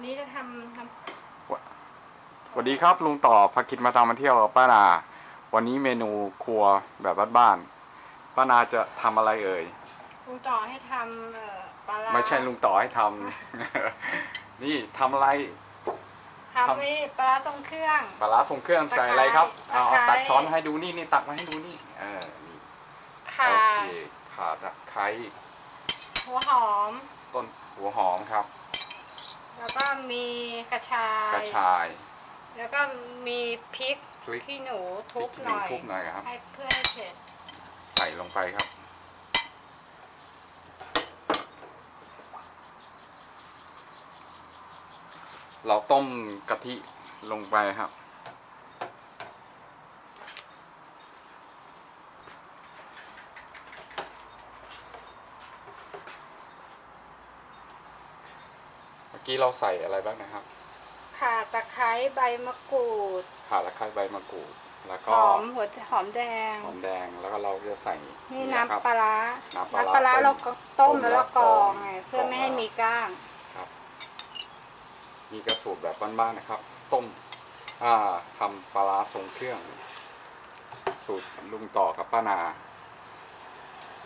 วันนี้จะทำทสวัสดีครับลุงต่อพากินมาตามมาเที่ยวกับป้านา วันนี้เมนูครัวแบบบ้านๆป้านาจะทำอะไรเอ่ยำลุงต่อให้ทำเอ่อปลาร้าไม่ใช่ลุงต่อให้ทำ นี่ทำอะไร ทำทำไอ้ปลาร้าทรงเครื่อง ปลาร้าทรงเครื่องใส่อะไรครับตะไคร้เอาเอาตะไคร้ ตักช้อนให้ดูนี่นี่ตักมาให้ดูนี่เออนี่ข่าโอเคข่าตะไคร้หัวหอมต้นหัวหอมครับ แล้วก็มีกระชาย กระชายแล้วก็มีพริกพริกขี้หนูทุบพริกหน่อยทุบหน่อยครับให้เพื่อให้เผ็ดใส่ลงไปครับ เราต้มกะทิลงไปครับ มื่อกี้เราใส่อะไรบ้างนะครับ ข่าตะไคร้ใบมะกรูดข่าตะไคร้ใบมะกรูด แล้วหก็อมหัวหอมแดง หอมแดงแล้วก็เราจะใส่นี่ะครับ น้ำปลาร้าน้ำปลาร้าน้ำปลาร้าต้มเราก็ต้มต้มแล้วแล้เราวกรองกรองไงเพื่อไม่กรองให้มีก้าง ครับนี่ก็สูตรแบบบ้านๆนะครับ ต้มอ่าทำปลาร้าทรงเครื่อง สูตรลุงต่อกับป้านา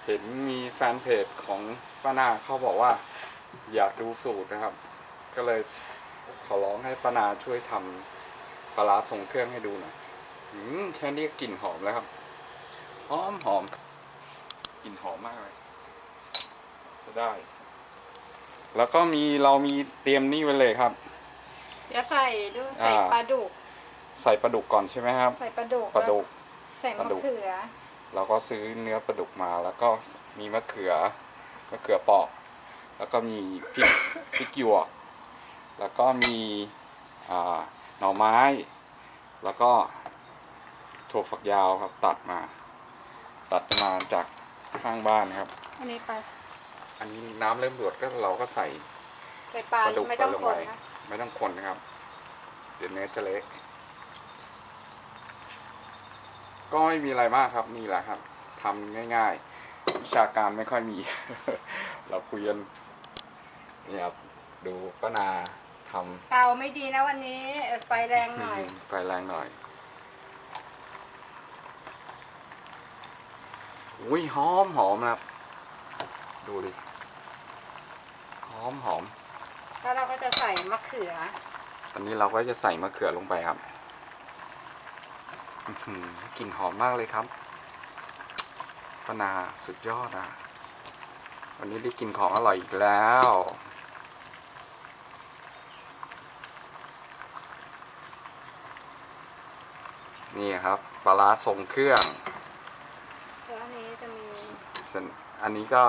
เห็นมีแฟนเพจของป้านาเขาบอกว่า อยากดูสูตรนะครับ ก็เลยขอร้องให้ป้านาช่วยทำปลาร้าทรงเครื่องให้ดูหน่อยอืมแค่นี้ก็กลิ่นหอมแล้วครับ หอมหอมกลิ่นหอมมากเลยจะได้ แล้วก็มีเรามีเตรียมนี่ไว้เลยครับ เดี๋ยวใส่ด้วยใส่อ่า ปลาดุก ใส่ปลาดุกก่อนใช่ไหมครับ ใส่ปลาดุกปลาดุก ใส่ปลามะดุกเขือ เราก็ซื้อเนื้อปลาดุกมา แล้วก็มีมะเขือมะเขือเปอก แล้วก็มีพริก พริกหยวก แล้วก็มีอ่าหน่อไม้ แล้วก็ถั่วฝักยาวครับ ตัดมา ตัดมาจากข้างบ้านครับ อันนี้ปลาอันนี้น้ำเริ่มเดือดก็เราก็ใส่ใส่ปลาปลาดุกไม่ต้องไปลงคนไปนะไม่ต้องคนนะครับ เดี๋ยวเนื้อจะเละก็ไม่มีอะไรมากครับนี่แหละครับทำง่ายๆ วิชาการไม่ค่อยมี เราคุยกันนี่ครับดูป้านา ทเตาไม่ดีนะวันนี้เอ่อไฟแรงหน่อยำไฟแรงหน่อยอุ้ยหอมหอมนะครับ ดูดิหอมหอม แล้วเราก็จะใส่มะเขืออันนี้เราก็จะใส่มะเขือลงไปครับอื้อหือกลิ่นหอมมากเลยครับปานาสุดยอดอะ วันนี้ได้กินของอร่อยอีกแล้ว นี่ครับปลาร้าทรงเครื่องแล้วอันนี้จะมี ส่วนอันนี้ก็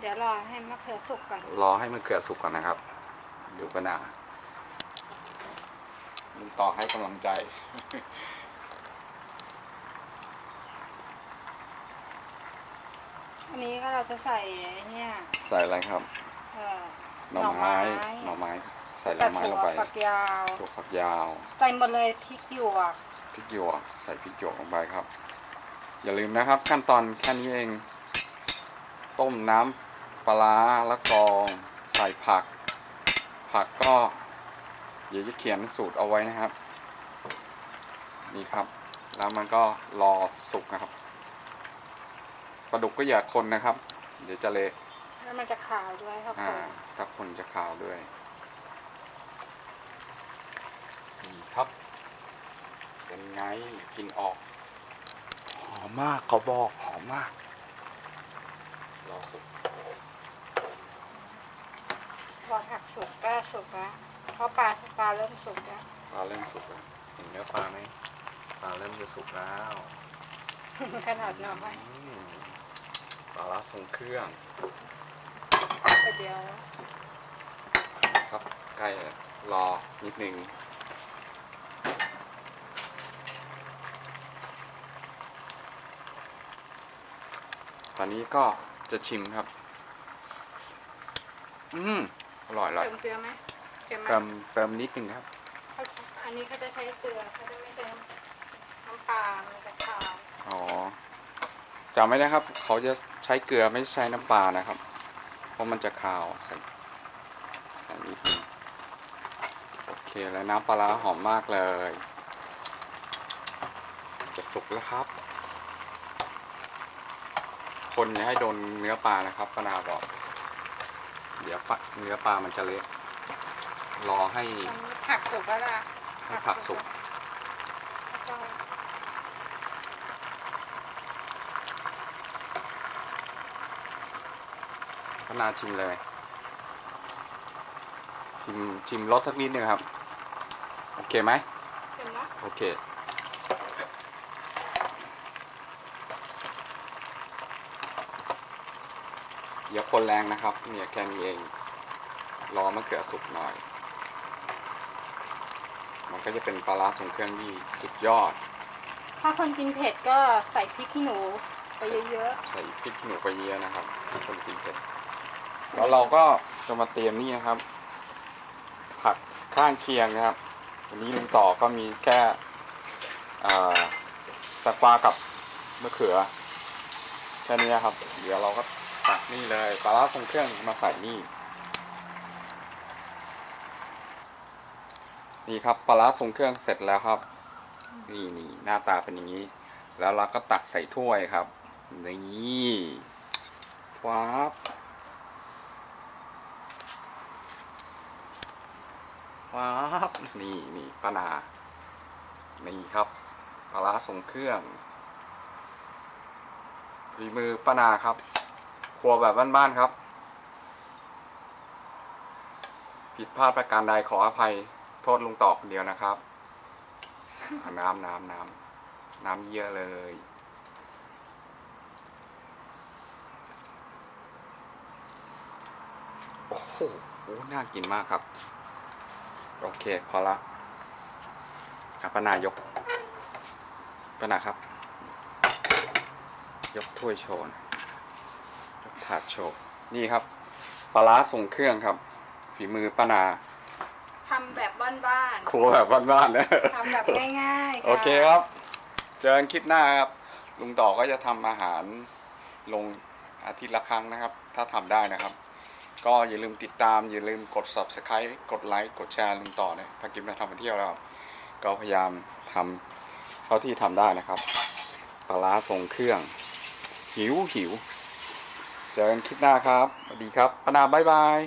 เดี๋ยวรอให้มะเขือสุกก่อนรอให้มะเขือสุกก่อนนะครับ ดูปานาลุงต่อให้กำลังใจ อันนี้ก็เราจะใส่เนี่ยใส่อะไรครับ เอ่อ หน่อไม้หน่อไม้ ใส่หน่แต่อไม้ถั่ลวงไปฝักยาว ถั่วฝักยาว ใส่หมดเลยพริกหยวก พริกหยวกใส่พริกหยวกลงไปครับ อย่าลืมนะครับ ขั้นตอนแค่นี้เอง ต้มน้ำปลาร้าแล้วกรอง ใส่ผัก ผักก็เดี๋ยวจะเขียนสูตรเอาไว้นะครับ นี่ครับ แล้วมันก็รอสุกนะครับปลาดุกก็อย่าคนนะครับ เดี๋ยวจะเละแล้วมันจะขาวด้วยครับผอ่ามถ้าคนจะขาวด้วยนี่ครับ เป็นไงกลินออก หอมมากเขาบอกหอมมากรอสุกพอผักสุกก็สุกแล้วเพราะปลาปลาเริ่มสุกแล้วปลาเริ่มสุกแล้วเห็นเนื้อปลาไหมปลาเริ่มจะสุกแล้วขนาดหน่อไม้อืมปลาละทรงเครื่องไปเดียว ครับใกล้แล้วรอนิดนึง ตอนนี้ก็จะชิมครับ อืมอร่อยอร่อยเติมเกลือไหมเกลือไหมเติมเติมนิดนึงครับเขาอันนี้เขาจะใช้เกลือเขาจะไม่ใช้น้ำปลามันจะขาวอ๋อจำไม่ได้ครับ เขาจะใช้เกลือไม่ใช้น้ำปลานะครับ เพราะมันจะคาวใส่ใส่นิดนึงแล้วน้ำปลาร้าหอมมากเลย จะสุกแล้วครับ คนอย่าให้โดนเนื้อปลานะครับป้านาบอก เดี๋ยวปะเนื้อปลามันจะเละรอให้อันนี้ผักสุกแล้วล่ะให้ผักสุกแล้วก็ป้านาชิมเลย ชิมชิมรสสักนิดนึงครับ โอเคไหมเห็นเนาะโอเค อย่าคนแรงนะครับเนี่ยแค่นี้เองรอมะเขือสุกหน่อย มันก็จะเป็นปลาร้าทรงเครื่องที่สุดยอด ถ้าคนกินเผ็ดก็ใส่พริกขี้หนูไปเยอะใส่พริกขี้หนูไปเยอะนะครับคนกินเผ็ดแล้วเราก็จะมาเตรียมนี่นะครับ ผักข้างเคียงนะครับวันนี้ลุงต่อก็มีแค่อ่าแตงกวากับมะเขือแค่นี้ครับ เดี๋ยวเราก็ ตักนี่เลยปลาร้าทรงเครื่องมาใส่นี่ นี่ครับปลาร้าทรงเครื่องเสร็จแล้วครับ นี่นี่หน้าตาเป็นอย่างนี้ แล้วเราก็ตักใส่ถ้วยครับ นี่ว้าบว้าบนี่นี่ปลานานี่ครับปลาร้าทรงเครื่องฝีมือปานาครับ รัวแบบบ้านๆครับ ผิดพลาดประการใดขออภัยโทษลุงต่อคนเดียวนะครับน้ำน้ำน้ำน้ำเยอะเลยโอ้โหน่ากินมากครับ โอเค พอละครับปนายกปนาครับ ยกถ้วยโชว์ ถาดโชว์นี่ครับปลาร้าส่งเครื่องครับ ฝีมือป้านาๆทำแบบบ้านครัวแบบบ้านๆนะๆทำแบบง่ายๆะโอเคครับ เจอกันคลิปหน้าครับ ลุงต่อก็จะทำอาหารลงอาทิตย์ละครั้งนะครับ ถ้าทำได้นะครับ ก็อย่าลืมติดตาม อย่าลืมกด subscribe กดไลค์กดแชร์ลุงต่อเนี่ยพากิมมาทำมาเที่ยวแล้วครับก็พยายามทำเท่าที่ทำได้นะครับปลาร้าทรงเครื่อง หิวหิว เจอกันคลิปหน้าครับ สวัสดีครับปนาบายบาย